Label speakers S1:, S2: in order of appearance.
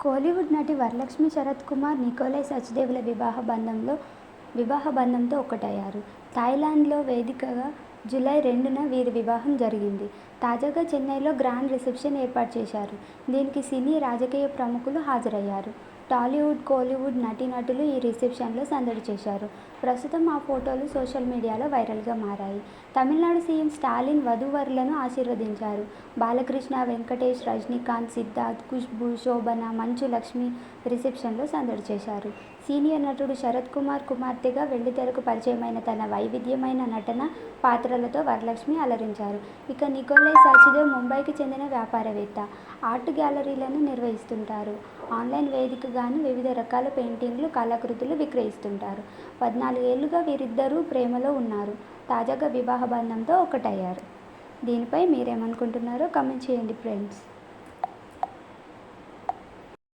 S1: కోలీవుడ్ నటి వరలక్ష్మి శరత్ కుమార్ నికోలై సచ్దేవుల వివాహ బంధంలో వివాహ బంధంతో ఒక్కటయ్యారు థాయిలాండ్లో వేదికగా జూలై రెండున వీరి వివాహం జరిగింది. తాజాగా చెన్నైలో గ్రాండ్ రిసెప్షన్ ఏర్పాటు చేశారు. దీనికి సినీ రాజకీయ ప్రముఖులు హాజరయ్యారు. టాలీవుడ్ కోలీవుడ్ నటీనటులు ఈ రిసెప్షన్లో సందడి చేశారు. ప్రస్తుతం ఆ ఫోటోలు సోషల్ మీడియాలో వైరల్గా మారాయి. తమిళనాడు సీఎం స్టాలిన్ వధూవరులను ఆశీర్వదించారు. బాలకృష్ణ వెంకటేష్ రజనీకాంత్ సిద్ధార్థ్ ఖుష్బూ శోభన మంచు లక్ష్మి రిసెప్షన్లో సందడి చేశారు. సీనియర్ నటుడు శరత్ కుమార్ కుమార్తెగా వెండితెరకు పరిచయమైన తన వైవిధ్యమైన నటన పాత్రలతో వరలక్ష్మి అలరించారు. ఇక నికోలై సచ్దేవ్ ముంబైకి చెందిన వ్యాపారవేత్త. ఆర్ట్ గ్యాలరీలను నిర్వహిస్తుంటారు. ఆన్లైన్ వేదికగాను వివిధ రకాల పెయింటింగ్లు కళాకృతులు విక్రయిస్తుంటారు. పద్నాలుగేళ్ళుగా వీరిద్దరూ ప్రేమలో ఉన్నారు. తాజాగా వివాహ బంధంతో ఒకటయ్యారు. దీనిపై మీరేమనుకుంటున్నారో కమెంట్ చేయండి ఫ్రెండ్స్.